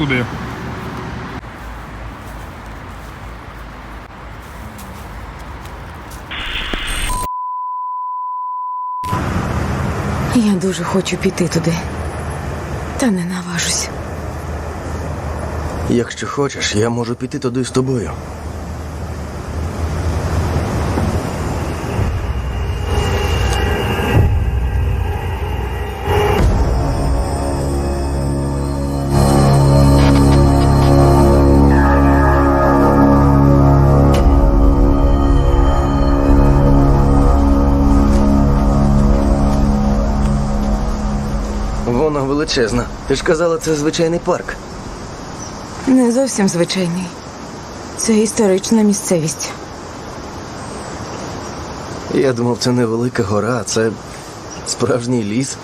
туди. Я дуже хочу піти туди. Та не наважусь. Якщо хочеш, я можу піти туди з тобою. Величезна. Ти ж казала, це звичайний парк. Не зовсім звичайний. Це історична місцевість. Я думав, це не велика гора, а це справжній ліс.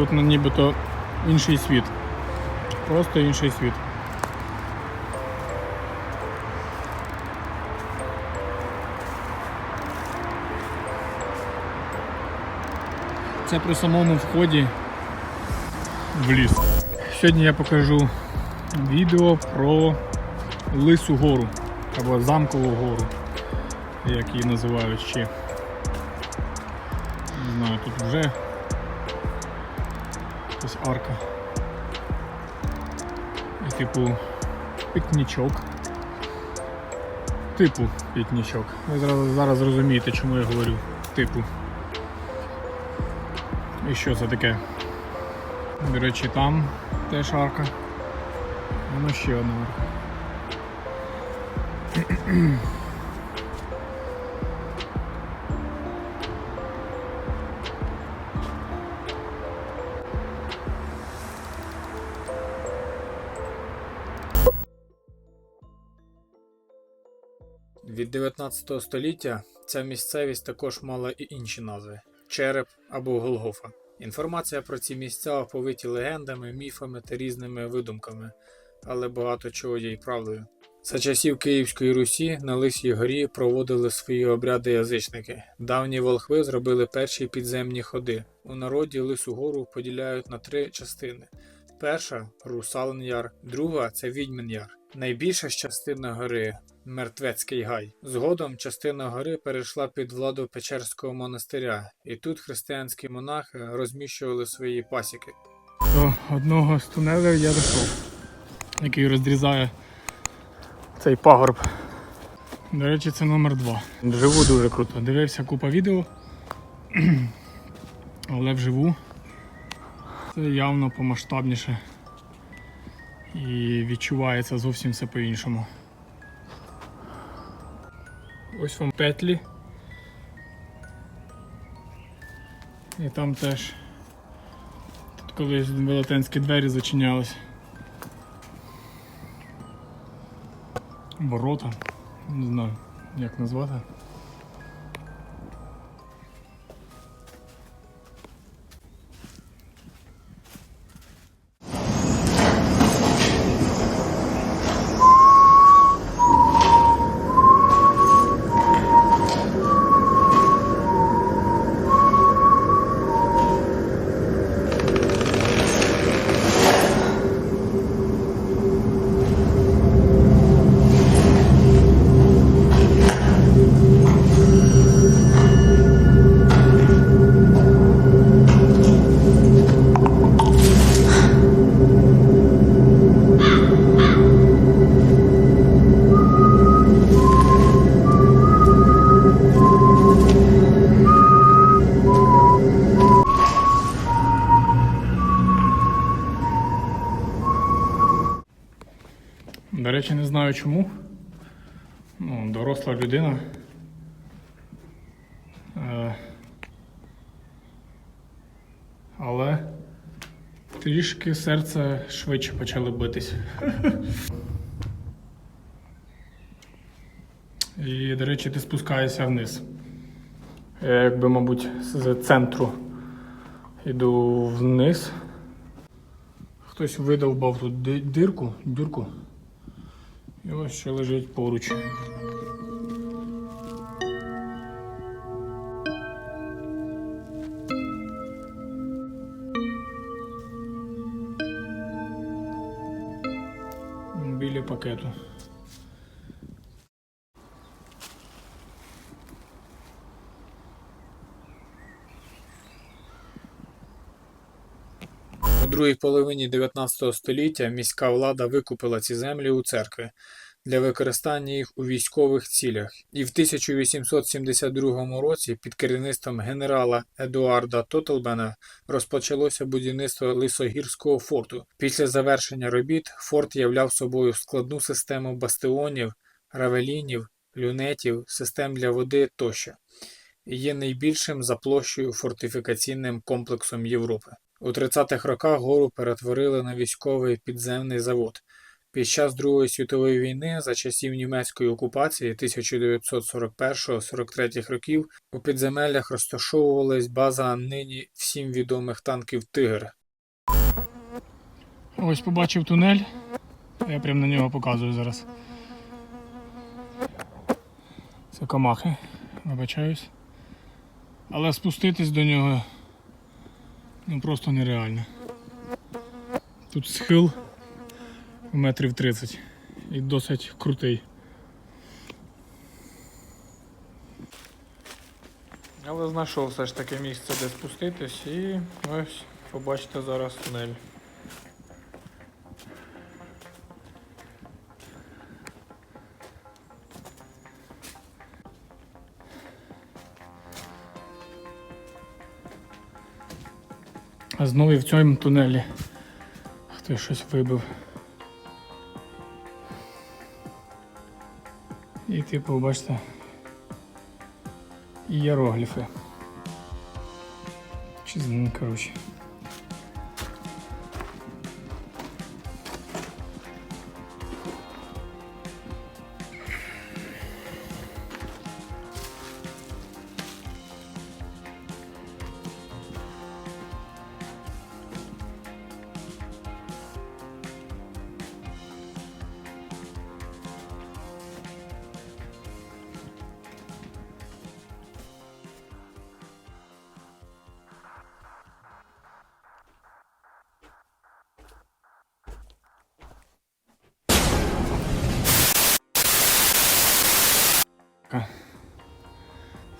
Тут нібито інший світ. Просто інший світ. Це при самому вході в ліс. Сьогодні я покажу відео про Лису гору або Замкову гору, як її називають ще. Не знаю, тут вже якась арка. І типу пікнічок. Типу пікнічок. Ви зараз, зараз зрозумієте, чому я говорю типу. І що це таке? До речі, там теж арка. Воно ще одна арка. Від 19 століття ця місцевість також мала і інші назви череп або Голгофа. Інформація про ці місця оповиті легендами, міфами та різними видумками, але багато чого є й правдою. За часів Київської Русі на Лисій горі проводили свої обряди язичники. Давні волхви зробили перші підземні ходи. У народі Лису гору поділяють на три частини. Перша Русалин Яр, друга це Відьмин Яр. Найбільша ж частина гори Мертвецький гай. Згодом частина гори перейшла під владу Печерського монастиря, і тут християнські монахи розміщували свої пасіки. До одного з тунелів я дійшов, який розрізає цей пагорб. До речі, це номер два. Вживу дуже круто. Дивився купа відео, але вживу це явно помасштабніше. І відчувається зовсім все по-іншому. Ось вам петлі. І там теж тут колись велетенські двері зачинялись. Ворота. Не знаю, як назвати. Знаю чому. Ну, доросла людина. Е, але трішки серце швидше почало битись. І, до речі, ти спускаєшся вниз. Я якби, мабуть, з центру йду вниз. Хтось видовбав тут ди- дирку, дюрку. І ось ще лежить поруч. Біля пакету. Другій половині 19 століття міська влада викупила ці землі у церкви для використання їх у військових цілях. І в 1872 році під керівництвом генерала Едуарда Тотлбена розпочалося будівництво Лисогірського форту. Після завершення робіт форт являв собою складну систему бастіонів, равелінів, люнетів, систем для води тощо. Є найбільшим за площею фортифікаційним комплексом Європи. У 30-х роках гору перетворили на військовий підземний завод. Під час Другої світової війни за часів німецької окупації 1941-43 років у підземеллях розташовувалась база нині всім відомих танків Тигр. Ось побачив тунель. Я прямо на нього показую зараз. Це камахи, вибачаюсь. Але спуститись до нього ну просто нереально. Тут схил метрів 30 і досить крутий. Але знайшов все ж таки місце, де спуститись і ось побачите зараз тунель. А знову в цьому тунелі хтось щось вибив. І типу, бачите, ієрогліфи. Чи з- коротше.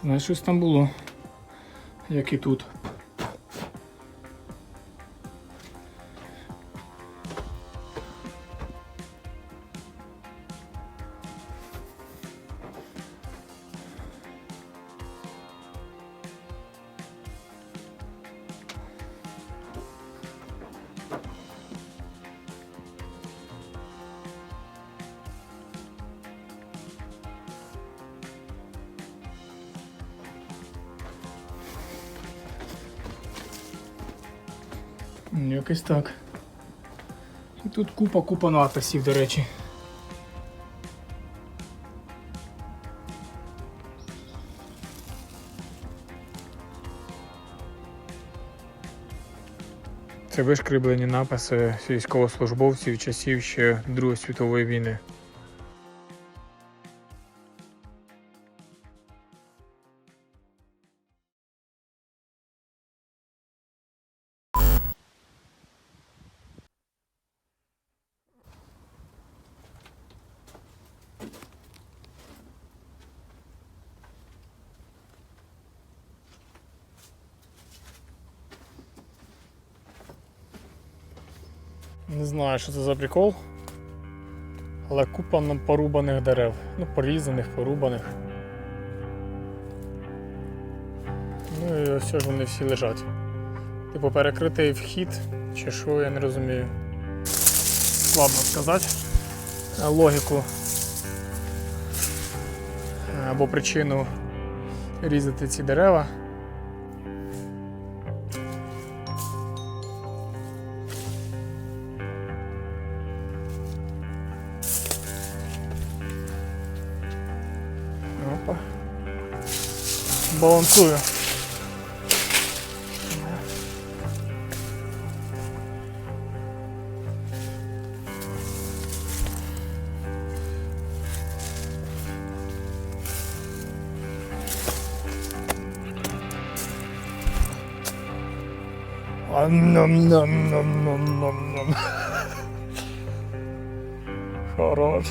Знаєш, щось там було, як і тут. Так. І тут купа-купа надписів, до речі. Це вишкріблені написи військовослужбовців часів ще Другої світової війни. Знаю, що це за прикол. Але купа нам порубаних дерев. Ну, порізаних, порубаних. Ну і ось ж вони всі лежать. Типу перекритий вхід, чи що, я не розумію. Складно сказати. Е, Логіку е, або причину різати ці дерева. Балансую. Ам-нам-нам-нам-нам-нам-нам. Хорош.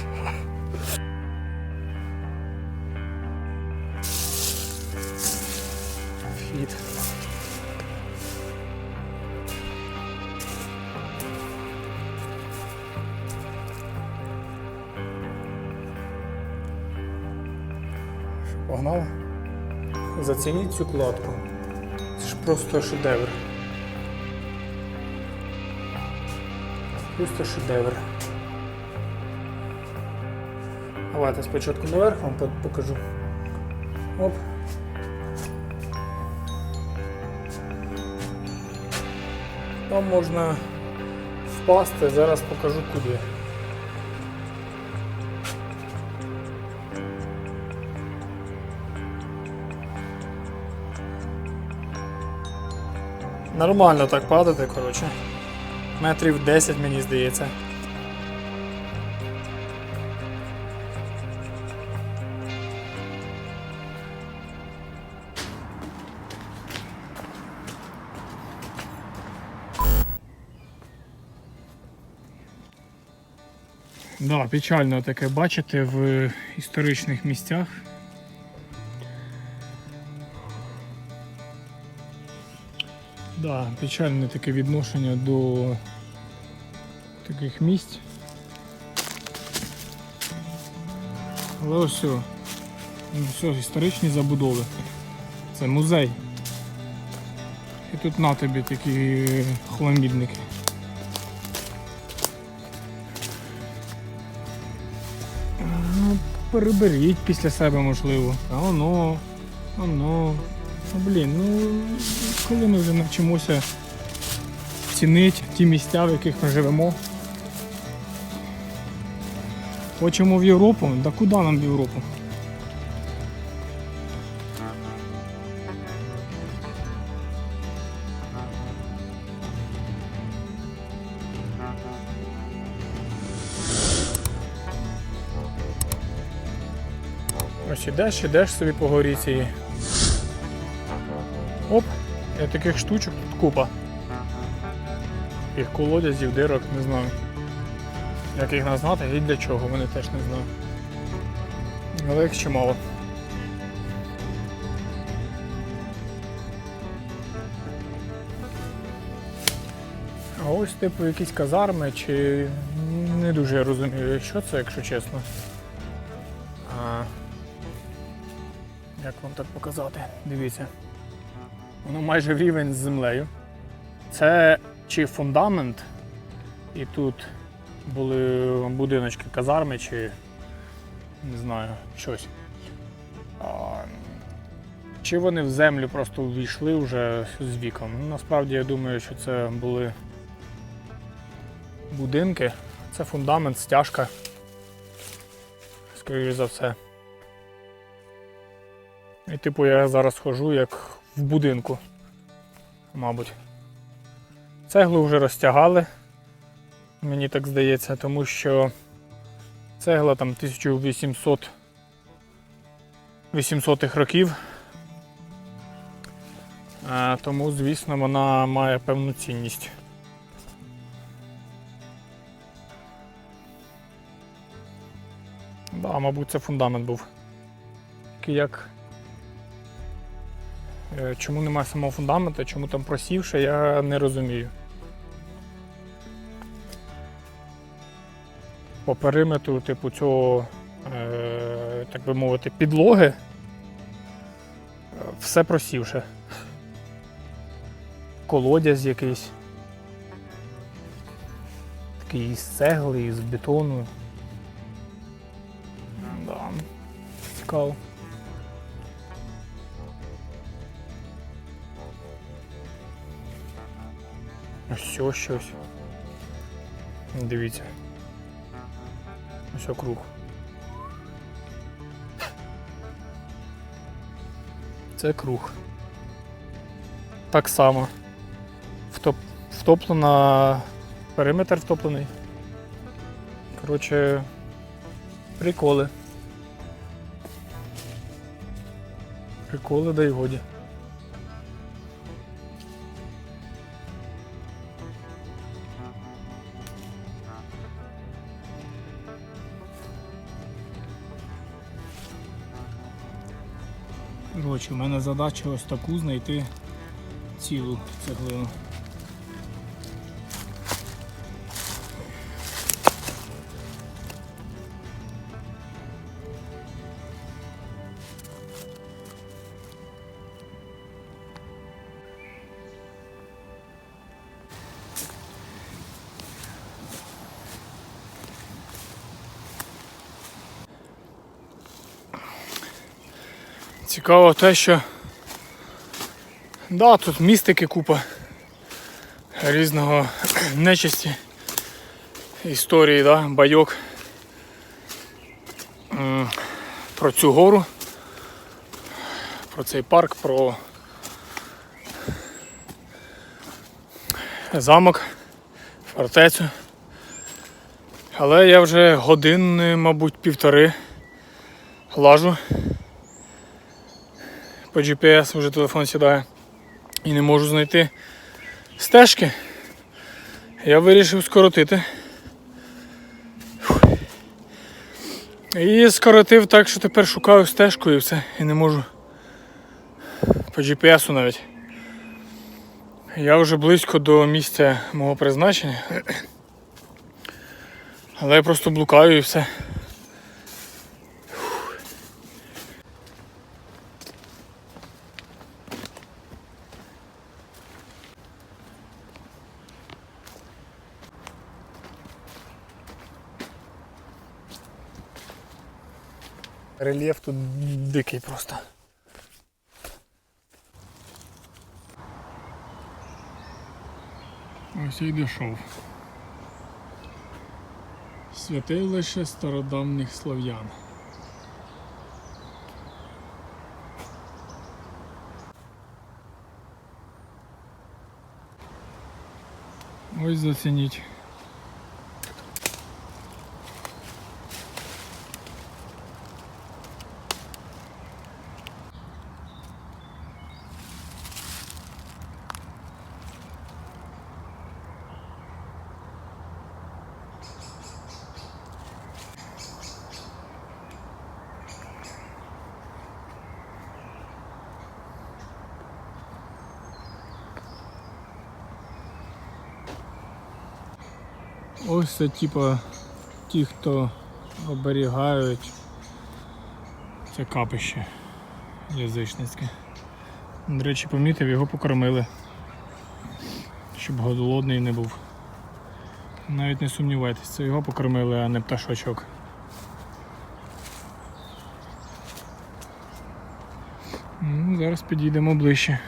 Погнали? Зацініть цю кладку. Це ж просто шедевр. Просто шедевр. Давайте спочатку наверх вам покажу. Оп. Там можна впасти, зараз покажу куди. Нормально так падати, коротше. Метрів 10, мені здається. Да, печально таке бачити в історичних місцях. Да, печальне таке відношення до таких місць. Але ось все. Ну, все, історичні забудови. Це музей. І тут на тобі такі хламідники. Переберіть після себе, можливо. А воно, воно. Ну, блін, ну коли ми вже навчимося цінити ті місця, в яких ми живемо. Хочемо в Європу? Да куди нам в Європу? Ось ідеш, ідеш собі по горі цієї. І таких штучок тут купа. Таких колодязів, дирок, не знаю. Як їх назвати і для чого, вони теж не знаю. Але їх чимало. А ось типу якісь казарми, чи не дуже я розумію, що це, якщо чесно. А... Як вам так показати? Дивіться. Воно майже рівень з землею. Це чи фундамент, і тут були будиночки казарми, чи не знаю, щось. А, чи вони в землю просто ввійшли вже з віком. Ну, насправді я думаю, що це були будинки. Це фундамент, стяжка. Скоріше за все. І типу я зараз хожу як в будинку, мабуть. Цеглу вже розтягали, мені так здається, тому що цегла там 1800 800-х років. Тому, звісно, вона має певну цінність. Да, мабуть, це фундамент був. Такий як Чому немає самого фундамента, чому там просівше, я не розумію. По периметру, типу, цього, е, так би мовити, підлоги е, все просівше. Колодязь якийсь. Такий із цегли, із бетону. Да. Цікаво. Ось щось. Дивіться. Ось круг. Це круг. Так само. Втоп... Втоплена. Периметр втоплений. Коротше. Приколи. Приколи, да й годі. Коротше, у мене задача ось таку знайти цілу цеглину. Цікаво те, що да, тут містики купа різного нечисті, історії, да, байок про цю гору, про цей парк, про замок, фортецю. Але я вже годин, мабуть, півтори лажу по GPS вже телефон сідає і не можу знайти стежки. Я вирішив скоротити. І скоротив так, що тепер шукаю стежку і все, і не можу по GPS навіть. Я вже близько до місця мого призначення. Але я просто блукаю і все. Рельєф тут дикий просто. Ось і дійшов. Святилище стародавніх слов'ян. Ось зацініть. Ось це типа ті, хто оберігають це капище язичницьке. До речі, помітив, його покормили, щоб голодний не був. Навіть не сумнівайтесь, це його покормили, а не пташочок. Ну, зараз підійдемо ближче.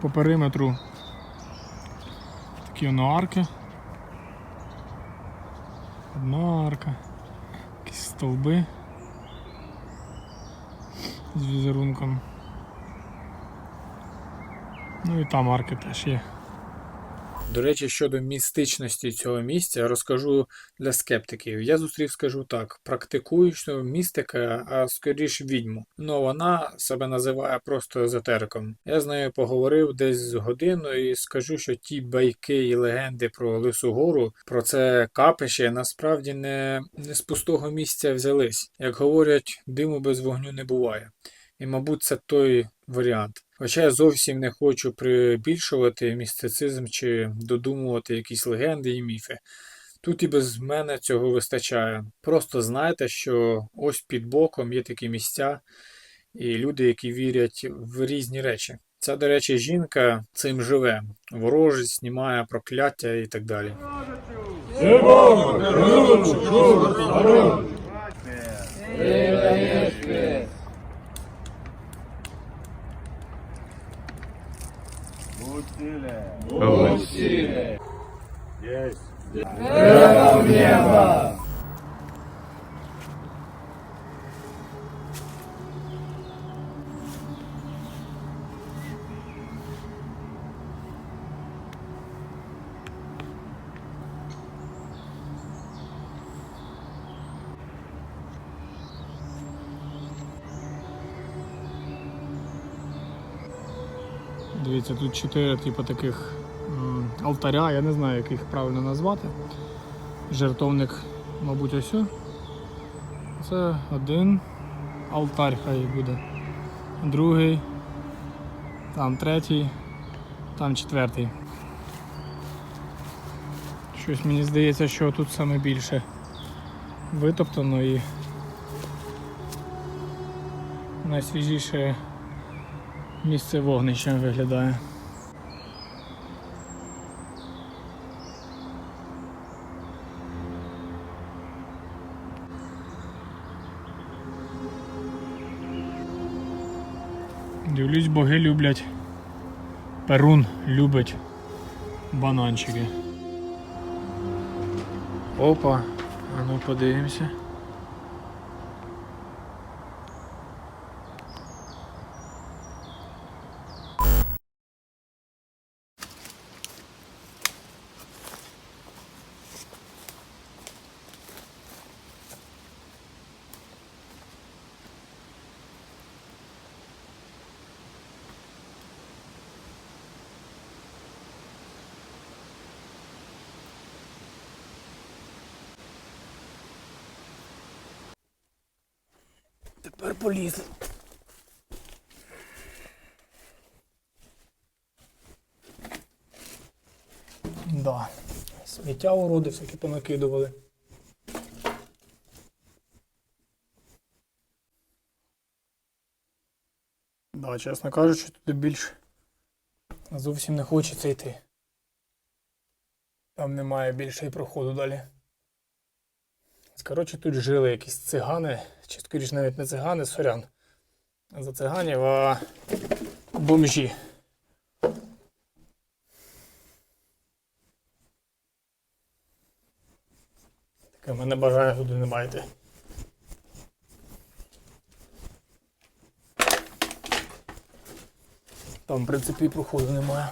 По периметру такі воно арки. Одна арка, якісь стовби з візерунком. Ну і там арки теж є. До речі, щодо містичності цього місця, розкажу для скептиків. Я зустрів, скажу так, практикуючого містика, а скоріш відьму. Ну вона себе називає просто езотериком. Я з нею поговорив десь з годину і скажу, що ті байки і легенди про Лису Гору, про це капище, насправді не, не з пустого місця взялись. Як говорять, диму без вогню не буває. І, мабуть, це той варіант. Хоча я зовсім не хочу прибільшувати містицизм чи додумувати якісь легенди і міфи. Тут і без мене цього вистачає. Просто знайте, що ось під боком є такі місця і люди, які вірять в різні речі. Ця, до речі, жінка цим живе, ворожить, знімає прокляття і так далі. Богу! Good Yes. Yes. Yes. Дивіться, тут чотири типу, таких алтаря, я не знаю, як їх правильно назвати. Жертовник, мабуть, ось. Це один алтарь хай буде. Другий, там третій, там четвертий. Щось мені здається, що тут саме більше витоптано і найсвіжіше місце вогнища виглядає. Дивлюсь, боги люблять. Перун любить бананчики. Опа, а ну подивимося. Тепер полізли. Да. Сміття уроди всякі понакидували. Да, чесно кажучи, туди більш зовсім не хочеться йти. Там немає більше і проходу далі. Коротше, тут жили якісь цигани, чи скоріш навіть не цигани, сорян. За циганів, а бомжі. Таке мене бажання туди не маєте. Там, в принципі, і проходу немає.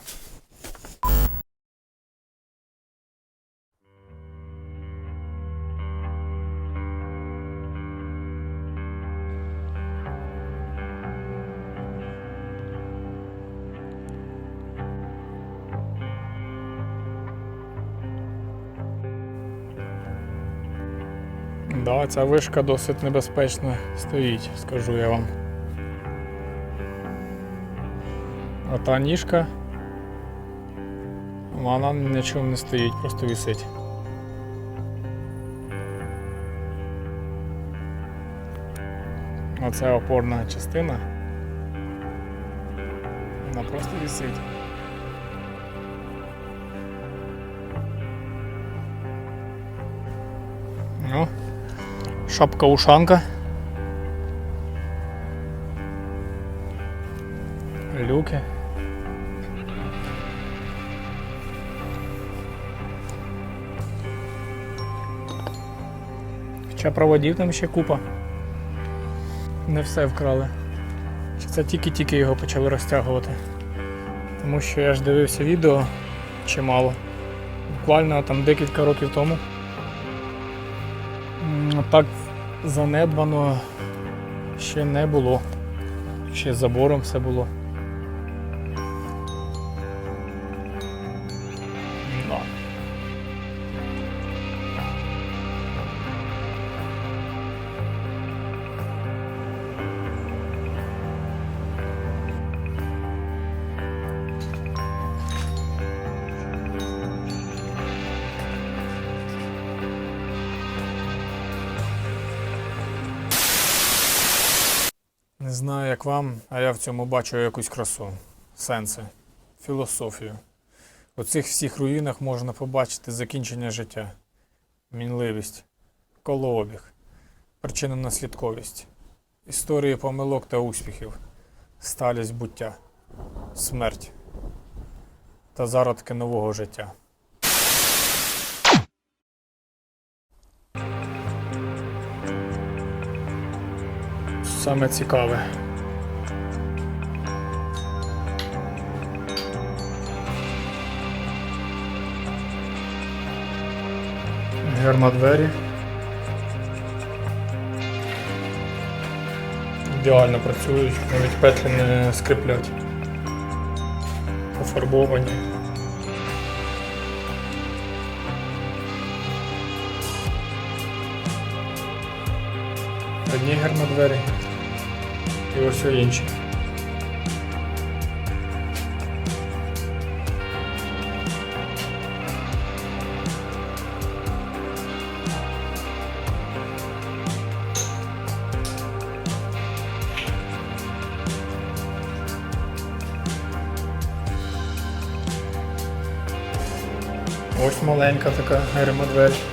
Да, ця вишка досить небезпечно стоїть, скажу я вам. А та ніжка, вона нічого не стоїть, просто висить. Оце опорна частина. Вона просто висить. Шапка-ушанка. Люки. Хоча проводів там ще купа. Не все вкрали. Це тільки-тільки його почали розтягувати. Тому що я ж дивився відео чимало. Буквально там декілька років тому. Так занедбано ще не було. Ще забором все було. Як вам, а я в цьому бачу якусь красу, сенси, філософію. У цих всіх руїнах можна побачити закінчення життя, мінливість, колообіг, причинно-наслідковість, історії помилок та успіхів, сталість буття, смерть та зародки нового життя. Саме цікаве. Герма двері. Ідеально працюють, навіть петлі не скриплять. пофарбовані. Одні гермодвері і ось інші. Маленька така гермодверь. А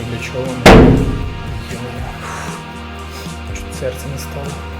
розумію для чого серце не стало.